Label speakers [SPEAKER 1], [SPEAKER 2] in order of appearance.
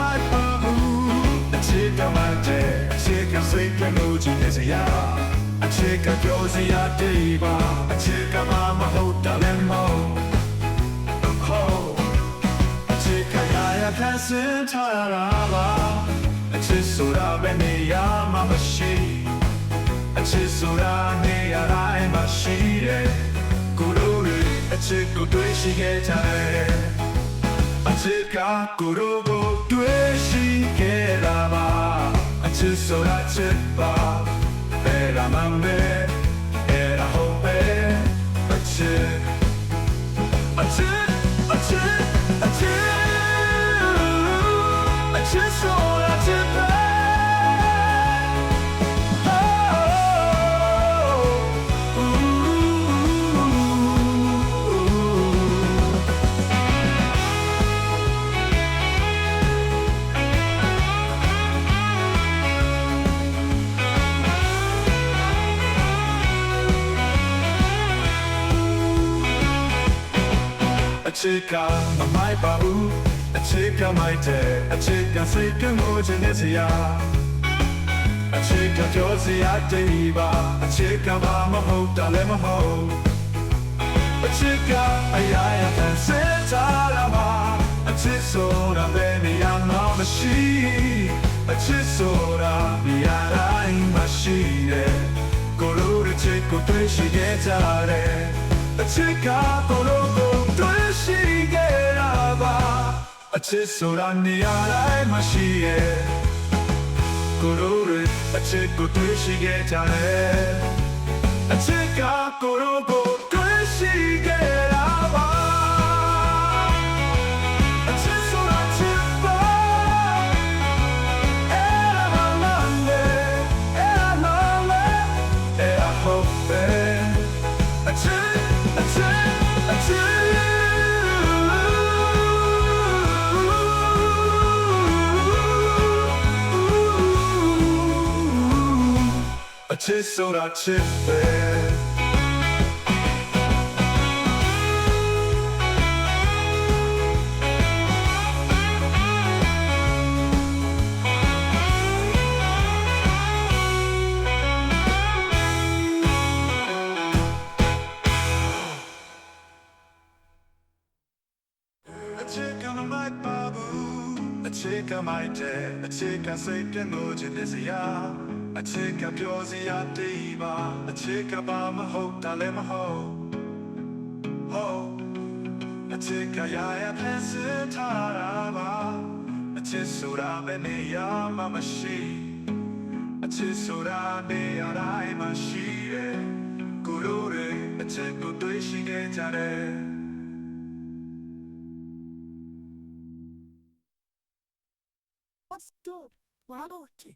[SPEAKER 1] မိုက်ပါဘူးအချစ်ကမှတဲ့အချစ်ကစိတ်ကလို့ချင်နေစရာအချစ်ကပြောစရာတေးပါအချစ်ကမှမဟုတ်တာလည်းမဟုတ်အချစ်ကရရဖန်ဆင်းထားရတာပါအချစ်ဆိုတာပဲနေရာမှာ ဆိုတာချစ်ပါဘ အချစ်ကမမိုက်ပါဘူးအချစ်ကမိုက်တဲ့အချစ်ကစိတ်ကငိုချင်တဲ့စရာအချစ်ကပြောစရာတေးပါအချစ်ကဘာမဟုတ်တာလည်းမဟုတ်အချစ်ကအရာရာတန်စင်ကြလာပါအချစ်ဆိုတာပဲနေရာမှာမရှိအချစ်ဆိုတာနေရာတိုင်းမှာရှိတယ်ကိုလိုတဲ့ချစ်ကိုတွေ့ရှိခဲ့ကြတယ်အချစ်က အချစ်ဆိုတာနေရာတိုင်းမှာရှိရဲ့ကိုလိုတွေအချစ်ကိုတွေ့ရှိခဲ့ကြတယ်အချစ်ကကိုလိုကို Sonaçı sonaçı be on the mic, babu. အချစ်ကမမိုက်ပါဘူးအချစ်ကမိုက်တဲ့အချစ်ကစိတ်ပြတ်လို့ခြင်းတဲ့စရာအချစ်ကပြောစရာတေးပါအချစ်ကဘာမဟုတ်တာလည်းမဟုတ်ဟုတ်အချစ်ကရရဖန်ဆင်းထားတာပါအချစ်ဆိုတာပဲနေရာမှာမရှိအချစ်ဆိုတာနေရာတိုင်းမှာရှိတယ်ကိုလိုတွေအချစ်ကိုတွေ့ရှိခဲ့ကြတယ်
[SPEAKER 2] What's good, Why don't you?